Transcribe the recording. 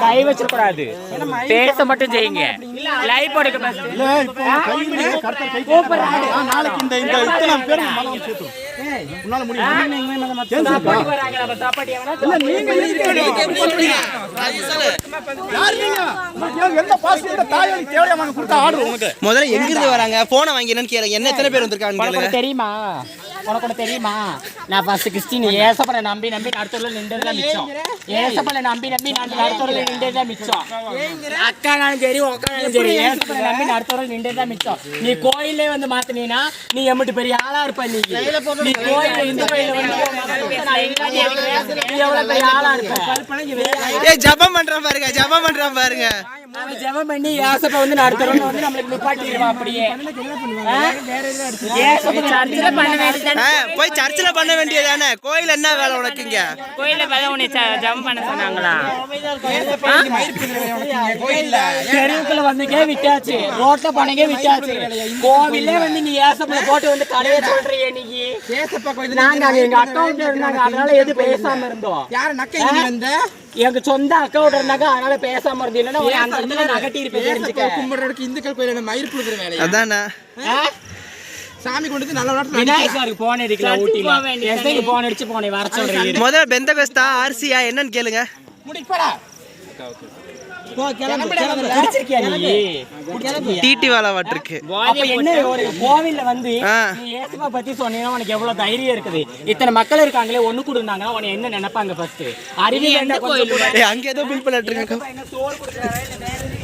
கை வச்சிடக்கூடாது பேச மட்டும் செய்யுங்க. லைவ் போடுங்க நாளைக்கு இந்த இந்த இத்தனை பேர் உன்னால முதல்ல எங்கிருந்து வராங்க? போனை வாங்கி என்னன்னு கேளுங்க என்ன எத்தனை பேர் வந்திருக்காங்க தெரியுமா? உனக்கு தெரியுமா? நான் ஃபர்ஸ்ட் கிறிஸ்டின். ஏசப்பனை நம்பி நம்பி நடுத்தூர்ல நின்றதுதான் மிச்சம். ஏசப்பனை நம்பி நம்பி நான் நடுத்தூர்ல நின்றதுதான் மிச்சம். அக்கானாலும் சரி உக்கானாலும் சரி ஏசப்பனை நம்பி நடுத்தூர்ல நின்றதுதான் மிச்சம். நீ கோயிலே வந்து மாத்தினீனா நீ எம்பிட்டு பெரிய ஆளா இருப்ப நீ. நீ கோயில இந்து கோயில வந்து எவ்வளவு பெரிய ஆளா இருப்ப? ஜபம் பண்றான் பாருங்க ஜபம் பண்றான் பாருங்க. அவன் ஜெபம் பண்ணி ஏசப்ப வந்து நடுத்தூர்ல வந்து நம்மளுக்கு நிப்பாட்டிடுவான் அப்படியே? ஏசப்ப சர்ச்சில் பண்ண போய் சர்ச்சில் பண்ண வேண்டியதானே கோயில் என்ன வேலை உனக்கு இங்க? கோயில பார்த்தா உன்னை ஜம் பண்ண சொன்னாங்களா? தெருவுக்குள்ள வந்துக்கே விட்டாச்சு. ரோட்ல போனீங்க விட்டாச்சு. கோவிலே வந்து நீ ஏசப்பல போட்டு வந்து கடையை சொல்றியே நீ நாங்க அங்க எங்க அக்கௌண்ட்ல இருந்தாங்க அதனால எது பேசாம இருந்தோம். யார நக்கை வந்த? எங்க சொந்த அக்கௌண்ட் இருந்தாங்க அதனால பேசாம இருந்தோம் இல்லைன்னா அந்த இடத்துல நகட்டி இருப்பேன் தெரிஞ்சுக்க. கும்பிடுறதுக்கு இந்துக்கள் கோயில மயிர் புழுக்கிற வேலையா? அதானே? சாமி கொண்டு வந்து நல்ல நாட்டு விநாயகர் சாருக்கு போன் அடிக்கலாம் ஊட்டில எஸ்ஐக்கு போன் அடிச்சு போனே வர சொல்றீங்க. முதல்ல பெந்தகஸ்தா ஆர்சியா என்னன்னு கேளுங்க. முடிப்படா? டிடி வேலை வாட்டிருக்கு அப்ப என்ன ஒரு கோவில்ல வந்து இயேசுவை பத்தி சொன்னீங்கன்னா உனக்கு எவ்வளவு தைரியம் இருக்குது? இத்தனை மக்கள் இருக்காங்களே ஒண்ணு கொடுனாங்கன்னா உன்னை என்ன நினைப்பாங்க ஃபர்ஸ்ட் அறிவு என்ன. ஏய் அங்க ஏதோ பில் பண்ணிட்டு இருக்காங்க. என்ன சோறு கொடுக்குறாரா, இல்ல வேற எதுவும்